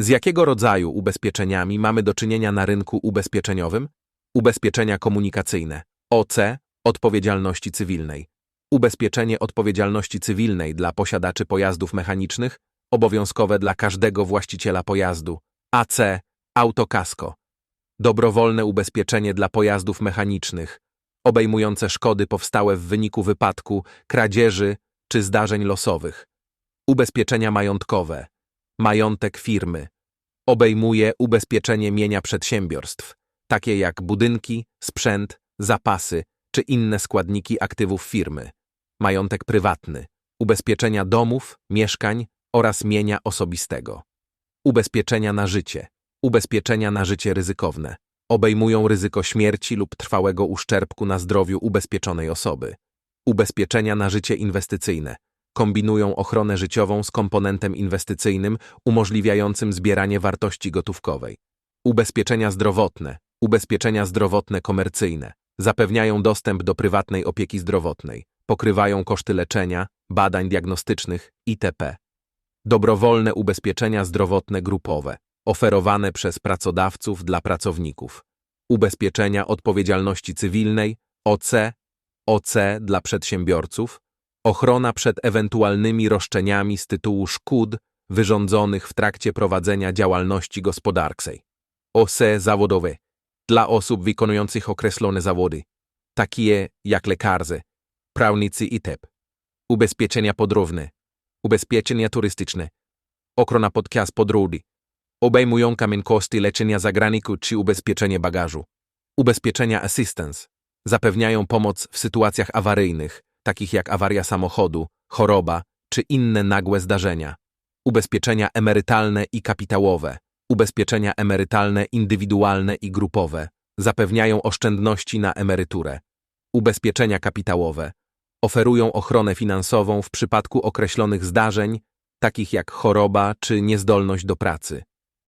Z jakiego rodzaju ubezpieczeniami mamy do czynienia na rynku ubezpieczeniowym? Ubezpieczenia komunikacyjne. OC odpowiedzialności cywilnej. Ubezpieczenie odpowiedzialności cywilnej dla posiadaczy pojazdów mechanicznych, obowiązkowe dla każdego właściciela pojazdu. AC autokasko. Dobrowolne ubezpieczenie dla pojazdów mechanicznych, obejmujące szkody powstałe w wyniku wypadku, kradzieży czy zdarzeń losowych. Ubezpieczenia majątkowe. Majątek firmy. Obejmuje ubezpieczenie mienia przedsiębiorstw, takie jak budynki, sprzęt, zapasy czy inne składniki aktywów firmy. Majątek prywatny. Ubezpieczenia domów, mieszkań oraz mienia osobistego. Ubezpieczenia na życie. Ubezpieczenia na życie ryzykowne. Obejmują ryzyko śmierci lub trwałego uszczerbku na zdrowiu ubezpieczonej osoby. Ubezpieczenia na życie inwestycyjne. Kombinują ochronę życiową z komponentem inwestycyjnym umożliwiającym zbieranie wartości gotówkowej. Ubezpieczenia zdrowotne. Ubezpieczenia zdrowotne komercyjne. Zapewniają dostęp do prywatnej opieki zdrowotnej. Pokrywają koszty leczenia, badań diagnostycznych itp. Dobrowolne ubezpieczenia zdrowotne grupowe, oferowane przez pracodawców dla pracowników. Ubezpieczenia odpowiedzialności cywilnej, OC, OC dla przedsiębiorców, ochrona przed ewentualnymi roszczeniami z tytułu szkód wyrządzonych w trakcie prowadzenia działalności gospodarczej. OC zawodowe. Dla osób wykonujących określone zawody, takie jak lekarze, prawnicy itp. Ubezpieczenia podróżne, ubezpieczenia turystyczne, ochrona podczas podróży, obejmują kamień koszty leczenia za granicą czy ubezpieczenie bagażu. Ubezpieczenia assistance. Zapewniają pomoc w sytuacjach awaryjnych, takich jak awaria samochodu, choroba czy inne nagłe zdarzenia. Ubezpieczenia emerytalne i kapitałowe, ubezpieczenia emerytalne indywidualne i grupowe zapewniają oszczędności na emeryturę. Ubezpieczenia kapitałowe oferują ochronę finansową w przypadku określonych zdarzeń, takich jak choroba czy niezdolność do pracy.